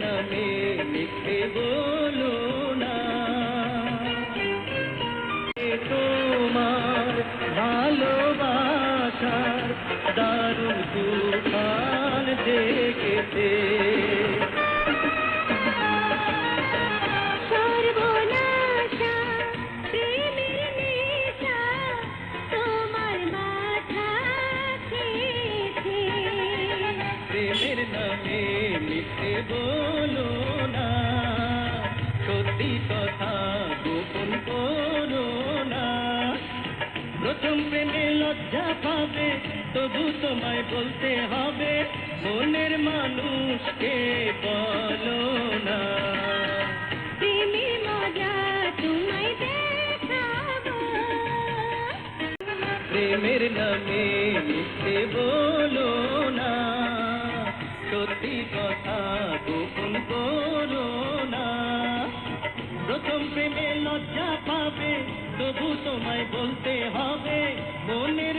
নামে মিথ্যে বলো না। তোমার ভালোবাসার দারুণ তুফান দেখেছে। প্রেমের মিথ্যে বলো না। সত্যি কথা গোপন করো না। প্রথম প্রেমে লজ্জা পাবে তবু তোমায় বলতে হবে মনের মানুষকে বলো না। প্রেমের নামে সত্যি কথা গোপন করো না। প্রথম প্রেমে লজ্জা পাবে তবু তোমায় বলতে হবে বলো